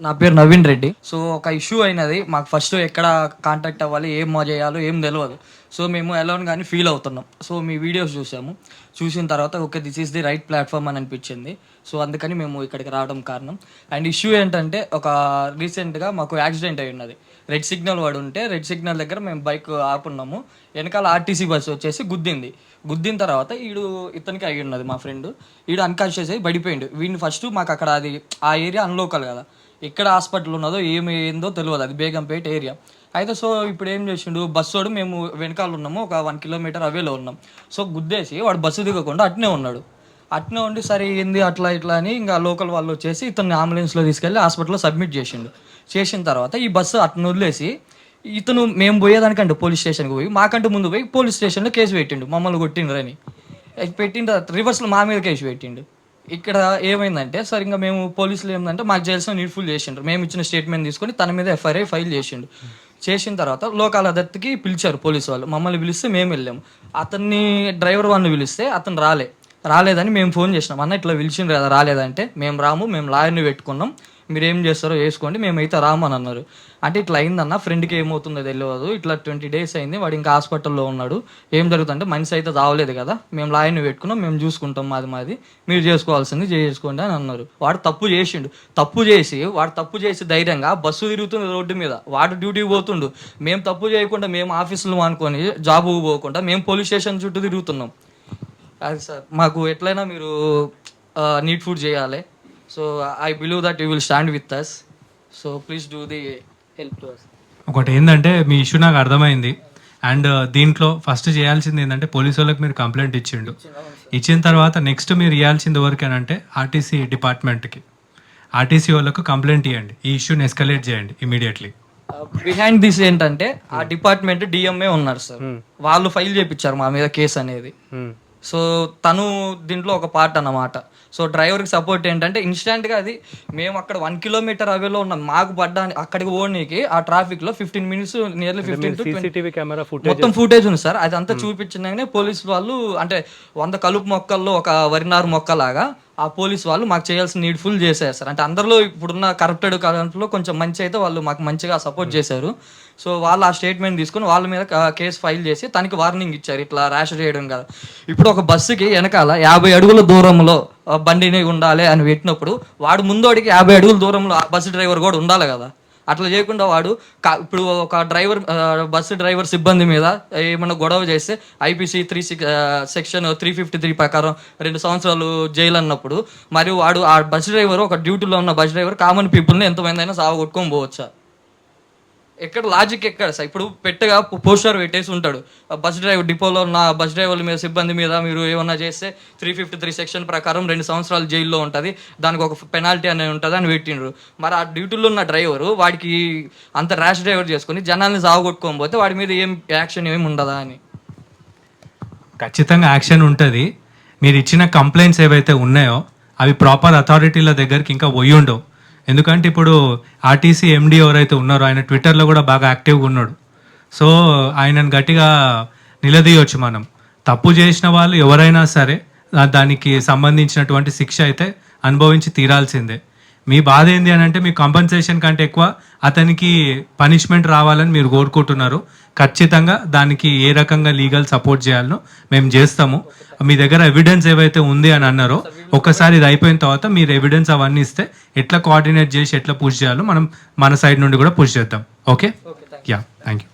నా పేరు నవీన్ రెడ్డి. సో ఒక ఇష్యూ అయినది. మాకు ఫస్ట్ ఎక్కడ కాంటాక్ట్ అవ్వాలి ఏం మా చేయాలో ఏం తెలియదు సో మేము ఎలోన్ కానీ ఫీల్ అవుతున్నాం. సో మీ వీడియోస్ చూసాము. చూసిన తర్వాత okay this is the right platform అని అనిపించింది. సో అందుకని మేము ఇక్కడికి రావడం కారణం. అండ్ ఇష్యూ ఏంటంటే ఒక రీసెంట్గా మాకు యాక్సిడెంట్ అయి ఉన్నది. రెడ్ సిగ్నల్ వాడు ఉంటే రెడ్ సిగ్నల్ దగ్గర మేము బైక్ ఆపున్నాము. వెనకాల ఆర్టీసీ బస్సు వచ్చేసి గుద్దింది. గుద్దిన తర్వాత ఈడు ఇతనికి అయి ఉన్నది మా ఫ్రెండ్ ఈడు అన్కాన్షియస్ అయ్యి పడిపోయిండు వీడిని ఫస్ట్ మాకు అక్కడ అది ఆ ఏరియా అన్లోకల్ కదా. ఎక్కడ హాస్పిటల్ ఉన్నదో ఏమి ఏందో తెలియదు అది బేగంపేట ఏరియా. అయితే సో ఇప్పుడు ఏం చేసిండు? బస్సు వాడు మేము వెనకాల ఉన్నాము ఒక వన్ కిలోమీటర్ అవేలో ఉన్నాం. సో గుద్దేసి వాడు బస్సు దిగకుండా అట్నే ఉన్నాడు. అట్నే ఉండి సరే ఏంది అట్లా ఇట్లా అని ఇంకా లోకల్ వాళ్ళు వచ్చేసి ఇతను అంబులెన్స్లో తీసుకెళ్ళి హాస్పిటల్లో సబ్మిట్ చేసిండు. చేసిన తర్వాత ఈ బస్సు అట్ను వదిలేసి ఇతను మేము పోయేదానికంటే పోలీస్ స్టేషన్కి పోయి మాకంటే ముందు పోయి పోలీస్ స్టేషన్లో కేసు పెట్టిండు. మమ్మల్ని కొట్టిండ్రని. పెట్టిన తర్వాత రివర్స్లో మా మీద కేసు పెట్టిండు. ఇక్కడ ఏమైందంటే సరే ఇంకా మేము పోలీసులు ఏంటంటే మాకు చేయాల్సిన నీడ్ఫుల్ చేసిండ్రు. మేము ఇచ్చిన స్టేట్మెంట్ తీసుకొని తన మీద ఎఫ్ఐఆర్ ఫైల్ చేసిండు. చేసిన తర్వాత లోకాల అదత్తుకి పిలిచారు పోలీసు వాళ్ళు. మమ్మల్ని పిలిస్తే మేము వెళ్ళాము. అతన్ని డ్రైవర్ వాళ్ళని పిలిస్తే అతను రాలే. రాలేదని మేము ఫోన్ చేసినాం. అన్న ఇట్లా పిలిచిండ్రు కదా రాలేదంటే మేము రాము మేము లాయర్ని పెట్టుకున్నాం. మీరు ఏం చేస్తారో వేసుకోండి మేమైతే రామని అన్నారు. అంటే ఇట్లా అయిందన్న ఫ్రెండ్కి ఏమవుతుందో తెలియదు. ఇట్లా ట్వంటీ డేస్ అయింది వాడు ఇంకా హాస్పిటల్లో ఉన్నాడు. ఏం జరుగుతుందంటే మనిషి అయితే రావలేదు కదా మేము లాయర్ని పెట్టుకున్నాం మేము చూసుకుంటాం మాది మాది. మీరు చేసుకోవాల్సింది చేసుకోండి అని అన్నారు. వాడు తప్పు చేసిండు. తప్పు చేసి వాడు తప్పు చేసి ధైర్యంగా బస్సు తిరుగుతుంది రోడ్డు మీద. వాడు డ్యూటీకి పోతుండు. మేము తప్పు చేయకుండా మేము ఆఫీసులు అనుకొని జాబు పోకుండా మేము పోలీస్ స్టేషన్ చుట్టూ తిరుగుతున్నాం. అది సార్ మాకు ఎట్లయినా మీరు నీట్ ఫుడ్ చేయాలి. So I believe that you will stand with us so please do the help to us ఒకటి ఏంటంటే మీ ఇష్యూ నాకు అర్థమైంది. అండ్ దీంట్లో ఫస్ట్ చేయాల్సింది ఏంటంటే పోలీసు వాళ్ళకి మీరు కంప్లైంట్ ఇచ్చిండు. ఇచ్చిన తర్వాత నెక్స్ట్ మీరు ఇవ్వాల్సింది ఎవరికేనంటే ఆర్టీసీ డిపార్ట్మెంట్కి ఆర్టీసీ వాళ్ళకు కంప్లైంట్ ఇవ్వండి ఈ ఇష్యూని ఎస్కలేట్ చేయండి ఇమీడియట్లీ బిహైండ్ దిస్ ఏంటంటే ఆ డిపార్ట్మెంట్ డిఎంఏ ఉన్నారు సార్ వాళ్ళు ఫైల్ చేపించారు మా మీద కేసు అనేది. సో తను దీంట్లో ఒక పార్ట్ అన్నమాట. సో డ్రైవర్కి సపోర్ట్ ఏంటంటే ఇన్స్టెంట్గా అది మేము అక్కడ వన్ కిలోమీటర్ అవేలో ఉన్నాం. మాకు పడ్డా అక్కడికి పోనీకి ఆ ట్రాఫిక్లో fifteen minutes nearly fifteen to CCTV camera footage మొత్తం ఫుటేజ్ ఉంది సార్. అది అంతా చూపించినాకనే పోలీస్ వాళ్ళు అంటే వంద కలుపు మొక్కల్లో ఒక వరినారు మొక్కలాగా ఆ పోలీస్ వాళ్ళు మాకు చేయాల్సిన నీడ్ ఫుల్ చేశారు సార్. అంటే అందరిలో ఇప్పుడున్న కరప్టెడ్ దాంట్లో కొంచెం మంచి అయితే వాళ్ళు మాకు మంచిగా సపోర్ట్ చేశారు. సో వాళ్ళు ఆ స్టేట్మెంట్ తీసుకుని వాళ్ళ మీద కేసు ఫైల్ చేసి తనకి వార్నింగ్ ఇచ్చారు. ఇట్లా ర్యాష్ చేయడం కదా. ఇప్పుడు ఒక బస్సుకి వెనకాల యాభై అడుగుల దూరంలో బండిని ఉండాలి అని పెట్టినప్పుడు వాడు ముందోడికి యాభై అడుగుల దూరంలో ఆ బస్సు డ్రైవర్ కూడా ఉండాలి కదా. అట్లా చేయకుండా వాడు ఇప్పుడు ఒక డ్రైవర్ బస్సు డ్రైవర్ సిబ్బంది మీద ఏమన్నా గొడవ చేస్తే IPC three six section three fifty three ప్రకారం రెండు సంవత్సరాలు జైలు అన్నప్పుడు మరియు వాడు ఆ బస్ డ్రైవర్ ఒక డ్యూటీలో ఉన్న బస్ డ్రైవర్ కామన్ పీపుల్ని ఎంతమంది అయినా సాగు కొట్టుకొని పోవచ్చా? ఎక్కడ లాజిక్ ఎక్కడ? సార్ ఇప్పుడు పెట్టగా పోస్టర్ పెట్టేసి ఉంటాడు. ఆ బస్ డ్రైవర్ డిపోలో ఉన్న బస్ డ్రైవర్ల మీద సిబ్బంది మీద మీరు ఏమన్నా చేస్తే త్రీ ఫిఫ్టీ త్రీ సెక్షన్ ప్రకారం రెండు సంవత్సరాలు జైల్లో ఉంటుంది. దానికి ఒక పెనాల్టీ అనేది ఉంటుంది అని పెట్టిండ్రు. మరి ఆ డ్యూటీలో ఉన్న డ్రైవరు వాడికి అంత ర్యాష్ డ్రైవర్ చేసుకుని జనాల్ని సాగొట్టుకొని పోతే వాడి మీద ఏం యాక్షన్ ఏమి ఉండదా అని. ఖచ్చితంగా యాక్షన్ ఉంటుంది. మీరు ఇచ్చిన కంప్లైంట్స్ ఏవైతే ఉన్నాయో అవి ప్రాపర్ అథారిటీల దగ్గరికి ఇంకా పోయి ఉండవు. ఎందుకంటే ఇప్పుడు ఆర్టీసీ ఎండి ఎవరైతే ఉన్నారో ఆయన ట్విట్టర్లో కూడా బాగా యాక్టివ్గా ఉన్నాడు. సో ఆయనను గట్టిగా నిలదీయొచ్చు మనం. తప్పు చేసిన వాళ్ళు ఎవరైనా సరే దానికి సంబంధించినటువంటి శిక్ష అయితే అనుభవించి తీరాల్సిందే. మీ బాధ ఏంది అని అంటే మీ కంపన్సేషన్ కంటే ఎక్కువ అతనికి పనిష్మెంట్ రావాలని మీరు కోరుకుంటున్నారు. ఖచ్చితంగా దానికి ఏ రకంగా లీగల్ సపోర్ట్ చేయాలనో మేము చేస్తాము. మీ దగ్గర ఎవిడెన్స్ ఏవైతే ఉంది అని అన్నారో ఒకసారి ఇది అయిపోయిన తర్వాత మీరు ఎవిడెన్స్ అవన్నీ ఇస్తే ఎట్లా కోఆర్డినేట్ చేసి ఎట్లా పుష్ చేయాలో మనం మన సైడ్ నుండి కూడా పుష్ చేద్దాం. Okay yeah thank you